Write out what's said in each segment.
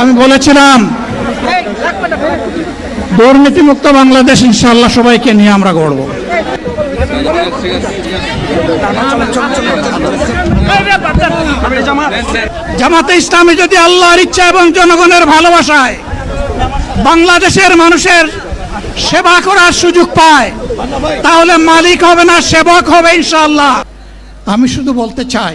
আমি বলেছিলাম, দুর্নীতিমুক্ত বাংলাদেশ ইনশাআল্লাহ সবাইকে নিয়ে আমরা গড়ব। জামাতে ইসলামী যদি আল্লাহর ইচ্ছা এবং জনগণের ভালোবাসায় বাংলাদেশের মানুষের সেবা করার সুযোগ পায়, তাহলে মালিক হবে না, সেবক হবে ইনশাআল্লাহ। আমি শুধু বলতে চাই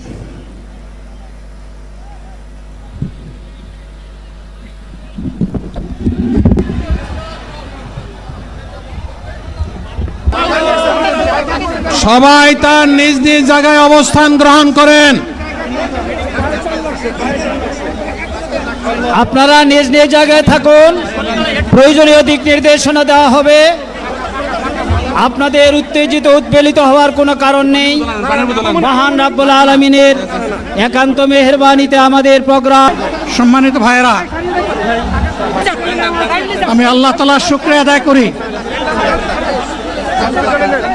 সবাই তার নিজ নিজ জায়গায় অবস্থান গ্রহণ করেন। আপনারা নিজ নিজ জায়গায় থাকুন। প্রয়োজনীয় দিক নির্দেশনা দেওয়া হবে। আপনাদের উত্তেজিত উদ্বেলিত হওয়ার কোনো কারণ নেই। মহান রাব্বুল আলমিনের একান্ত মেহরবানিতে আমাদের প্রোগ্রাম। সম্মানিত ভাইরা আমি আল্লাহ তালার শুক্রিয়া আদায় করি।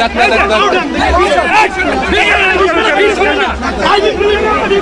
ডাক্তার ডাক্তার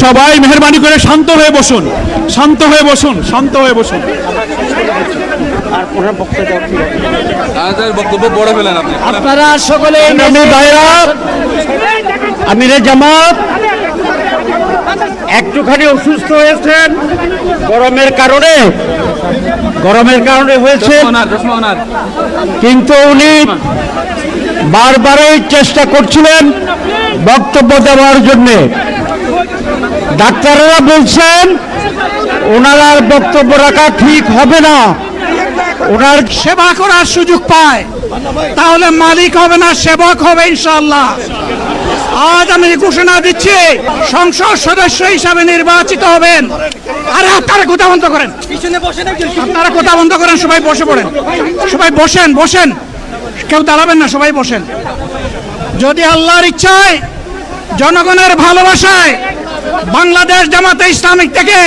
সবাই মেহরবানি করে শান্ত হয়ে বসুন শান্ত হয়ে বসুন শান্ত হয়ে বসুন। তাদের বক্তব্য বড় ফেলেন আপনি। আপনারা সকলে আমিরে জামাত একটুখানি অসুস্থ হয়েছেন গরমের কারণে গরমের কারণে হয়েছে। কিন্তু উনি বারবারই চেষ্টা করছিলেন বক্তব্য দেওয়ার জন্যে ডাক্তাররা বলছেন ওনার বক্তব্য রাখা ঠিক হবে না। ওনার সেবা করার সুযোগ পায়। তাহলে মালিক হবে না সেবক হবে ইনশাল্লাহ আজ আমি ঘোষণা দিচ্ছি সংসদ সদস্য হিসাবে নির্বাচিত হবেন। আরে আপনারা কথা বন্ধ করেন? আপনারা কথা বন্ধ করেন? সবাই বসে পড়েন। সবাই বসেন বসেন। কেউ দাঁড়াবেন না সবাই বসেন। যদি আল্লাহর ইচ্ছায়, জনগণের ভালোবাসায় বাংলাদেশ জামাতে ইসলামিক থেকে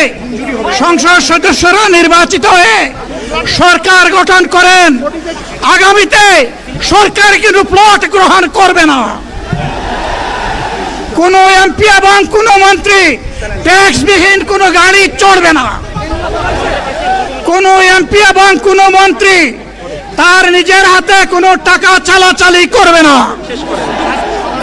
সংসদ সদস্যরা নির্বাচিত হয়ে সরকার গঠন করেন, আগামীতে সরকার কিন্তু প্লট গ্রহণ করবে না। কোনো এমপি এবং কোনো মন্ত্রী ট্যাক্সবিহীন কোনো গাড়ি চড়বে না। কোনো এমপি এবং কোনো মন্ত্রী তার নিজের হাতে কোনো টাকা চালাচালি করবে না।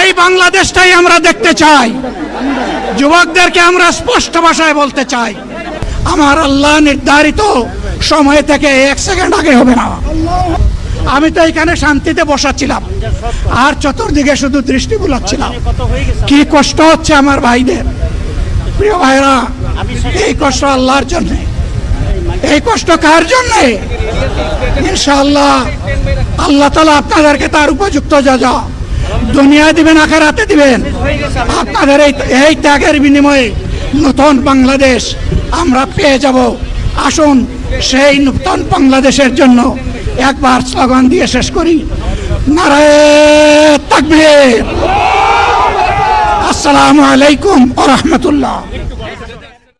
এই বাংলাদেশটাই আমরা দেখতে চাই। যুবকদেরকে আমরা স্পষ্ট ভাষায় বলতে চাই। আমার আল্লাহ নির্ধারিত সময় থেকে এক সেকেন্ড আগে হবে না। আমি তো এখানে শান্তিতে বসাচ্ছিলাম। আর চতুর্দিকে শুধু দৃষ্টি বুলাচ্ছিলাম। কি কষ্ট হচ্ছে আমার ভাইদের। প্রিয় ভাইরা এই কষ্ট আল্লাহর জন্য। এই কষ্ট কার জন্য? ইনশাআল্লাহ, আল্লাহ তালা আপনাদেরকে তার উপযুক্ত যা যা দুনিয়ায় দিবেন, আখেরাতে দিবেন। আপনাদের এই এই ত্যাগের বিনিময়ে নতুন বাংলাদেশ আমরা পেয়ে যাব। আসুন, সেই নতুন বাংলাদেশের জন্য একবার স্লোগান দিয়ে শেষ করি। নারায় তাকবীর। আসসালামু আলাইকুম ওয়া রাহমাতুল্লাহ।